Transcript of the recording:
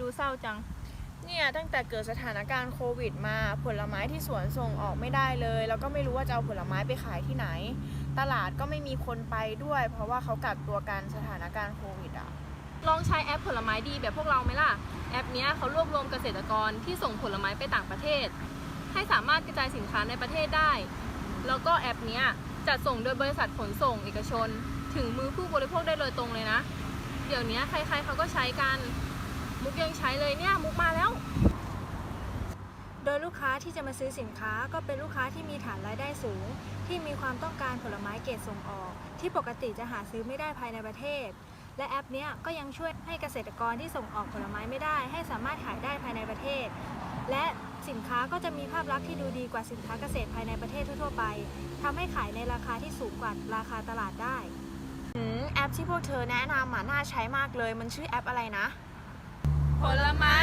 ดูเศร้าจัง เนี่ยตั้งแต่เกิดสถานการณ์โควิดมาผลไม้ที่สวนส่งออกไม่ได้เลย แล้วก็ไม่รู้ว่าจะเอาผลไม้ไปขายที่ไหน ตลาดก็ไม่มีคนไปด้วย เพราะว่าเขากักตัวกันสถานการณ์โควิดอะลองใช้แอปผลไม้ดีแบบพวกเราไหมล่ะ แอปนี้เขารวบรวมเกษตรกรที่ส่งผลไม้ไปต่างประเทศ ให้สามารถกระจายสินค้าในประเทศได้ แล้วก็แอปนี้จัดส่งโดยบริษัทขนส่งเอกชน ถึงมือผู้บริโภคได้โดยตรงเลยนะ เดี๋ยวนี้ใครๆเขาก็ใช้กัน มุกยังใช้เลยเนี่ยมุกมาแล้ว โดยลูกค้าที่จะมาซื้อสินค้าก็เป็นลูกค้าที่มีฐานรายได้สูง ที่มีความต้องการผลไม้เกรดส่งออก ที่ปกติจะหาซื้อไม่ได้ภายในประเทศ และแอปนี้ก็ยังช่วยให้เกษตรกรที่ส่งออกผลไม้ไม่ได้ ให้สามารถขายได้ภายในประเทศ และสินค้าก็จะมีภาพลักษณ์ที่ดูดีกว่าสินค้าเกษตรภายในประเทศทั่ว ๆ ไปทำให้ขายในราคาที่สูงกว่าราคาตลาดได้อแอปที่พวกเธอแนะนำอะน่าใช้มากเลย มันชื่อแอปอะไรนะ ผลไม้